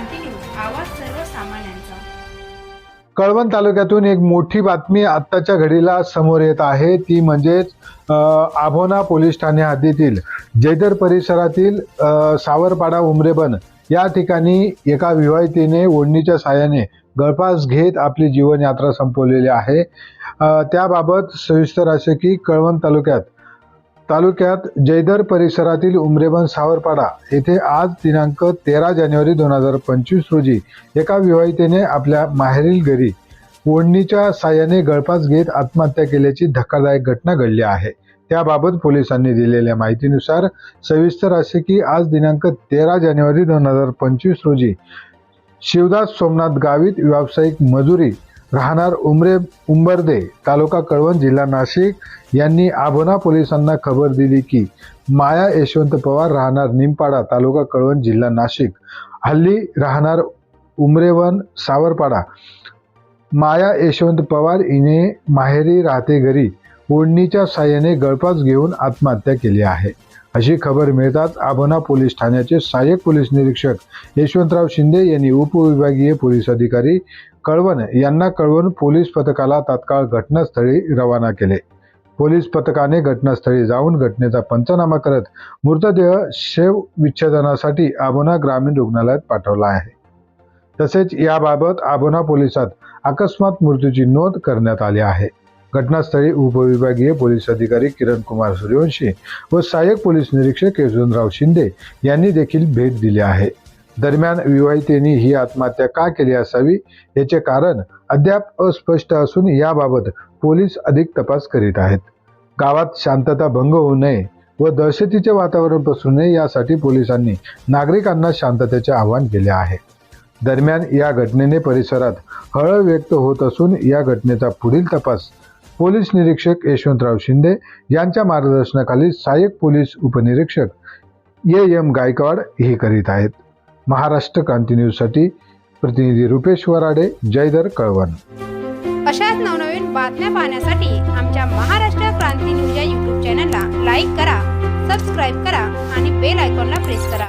क्रांती news आवाज सर्वसामान्यांचा. कळवण तालुक्यातून एक मोठी बातमी आत्ताच्या घडीला समोर येत आहे. ती म्हणजेच आभोना पोलीस ठाणे हद्दीतील जयदर परिसरातील सावरपाडा उमरेबन या ठिकाणी एका विवाहितेने ओढणीच्या साह्याने गळफास घेत आपली जीवनयात्रा संपवलेली आहे. त्याबाबत सविस्तर असे की कळवण तालुक्यात तालुक्यात जयदर परिसरातील उमरेबन सावरपाडा येथे आज दिनांक तेरा जानेवारी दोन हजार पंचवीस रोजी एका विवाहितेने आपल्या माहेरील घरी ओढणीच्या साह्याने गळपास घेत आत्महत्या केल्याची धक्कादायक घटना घडली आहे. त्याबाबत पोलिसांनी दिलेल्या माहितीनुसार सविस्तर असे की आज दिनांक तेरा जानेवारी दोन हजार पंचवीस रोजी शिवदास सोमनाथ गावित व्यावसायिक मजुरी राहणार उमरे उंबर्दे तालुका कळवण जिल्हा नाशिक. यांनी आभोना पोलिसांना खबर दिली की माया यशवंत पवार राहणार निमपाडा तालुका कळवण जिल्हा नाशिक. हल्ली राहणार उमरेवन सावरपाडा. माया यशवंत पवार हिने माहेरी राहते घरी. ओढणीच्या साह्याने गळपास घेऊन आत्महत्या केली आहे. अशी खबर मिळताच आभोना पोलीस ठाण्याचे सहाय्यक पोलीस निरीक्षक यशवंतराव शिंदे यांनी उपविभागीय पोलीस अधिकारी कळवण यांना कळवण पोलीस पथकाला तात्काळ घटनास्थळी रवाना केले. पोलीस पथकाने घटनास्थळी जाऊन घटनेचा पंचनामा करत मृतदेह शव विच्छेदनासाठी आभोना ग्रामीण रुग्णालयात पाठवला आहे. तसेच याबाबत आभोना पोलिसात अकस्मात मृत्यूची नोंद करण्यात आली आहे. घटनास्थळी उपविभागीय पोलीस अधिकारी किरण कुमार सूर्यवंशी व सहाय्यक पोलीस निरीक्षक यशवंतराव शिंदे यांनी देखील भेट दिली आहे. दरम्यान विवाहितेने ही आत्महत्या का केली असावी याचे कारण अद्याप अस्पष्ट असून याबाबत पोलीस अधिक तपास करीत आहेत. गावात शांतता भंग होऊ नये व दहशतीचे वातावरण पसरू नये यासाठी पोलिसांनी नागरिकांना शांततेचे आवाहन केले आहे. दरम्यान या घटनेने परिसरात हळहळ व्यक्त होत असून या घटनेचा पुढील तपास पोलीस निरीक्षक यशवंतराव शिंदे यांच्या मार्गदर्शनाखाली सहाय्यक पोलीस उपनिरीक्षक ए एम गायकवाड हे करीत आहेत. महाराष्ट्र क्रांती न्यूजसाठी प्रतिनिधी रुपेश वराडे जयदर कळवण. अशाच नवनवीन बातम्या पाहण्यासाठी आमच्या महाराष्ट्र क्रांती न्यूज या यूट्यूब चॅनलला लाईक करा सबस्क्राईब करा आणि बेल आयकॉनला प्रेस करा.